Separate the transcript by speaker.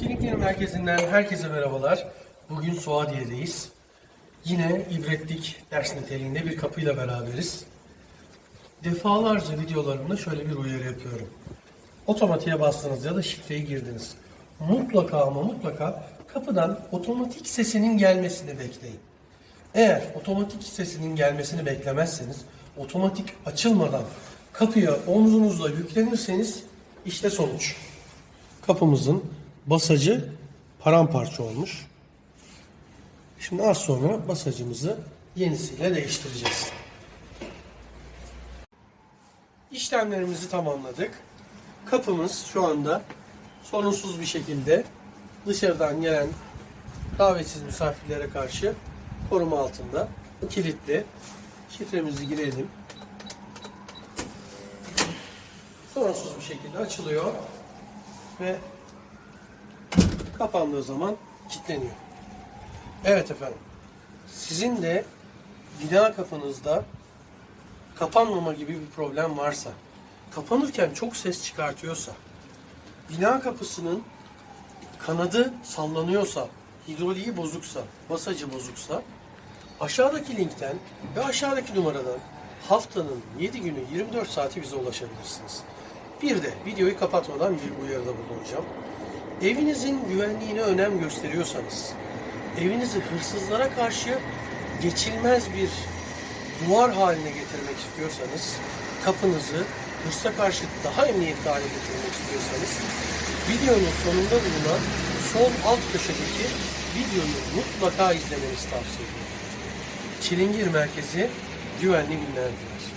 Speaker 1: Çelikler Merkezi'nden herkese merhabalar. Bugün Suadiye'deyiz. Yine ibretlik ders niteliğinde bir kapıyla beraberiz. Defalarca videolarımda şöyle bir uyarı yapıyorum. Otomatiğe bastınız ya da şifreyi girdiniz. Mutlaka ama mutlaka kapıdan otomatik sesinin gelmesini bekleyin. Eğer otomatik sesinin gelmesini beklemezseniz, otomatik açılmadan kapıya omzunuzla yüklenirseniz işte sonuç. Kapımızın basacı paramparça olmuş. Şimdi az sonra basacımızı yenisiyle değiştireceğiz. İşlemlerimizi tamamladık. Kapımız şu anda sorunsuz bir şekilde dışarıdan gelen davetsiz misafirlere karşı koruma altında. Kilitli. Şifremizi girelim. Sorunsuz bir şekilde açılıyor ve kapandığı zaman kilitleniyor. Evet efendim. Sizin de bina kapınızda kapanmama gibi bir problem varsa, kapanırken çok ses çıkartıyorsa, bina kapısının kanadı sallanıyorsa, hidroliği bozuksa, basacı bozuksa, aşağıdaki linkten ve aşağıdaki numaradan haftanın 7 günü 24 saati bize ulaşabilirsiniz. Bir de videoyu kapatmadan bir uyarıda bulunacağım. Evinizin güvenliğine önem gösteriyorsanız, evinizi hırsızlara karşı geçilmez bir duvar haline getirmek istiyorsanız, kapınızı hırsa karşı daha emniyetli hale getirmek istiyorsanız, videonun sonunda bulunan sol alt köşedeki videoyu mutlaka izlemenizi tavsiye ediyorum. Çilingir Merkezi güvenli günler diler.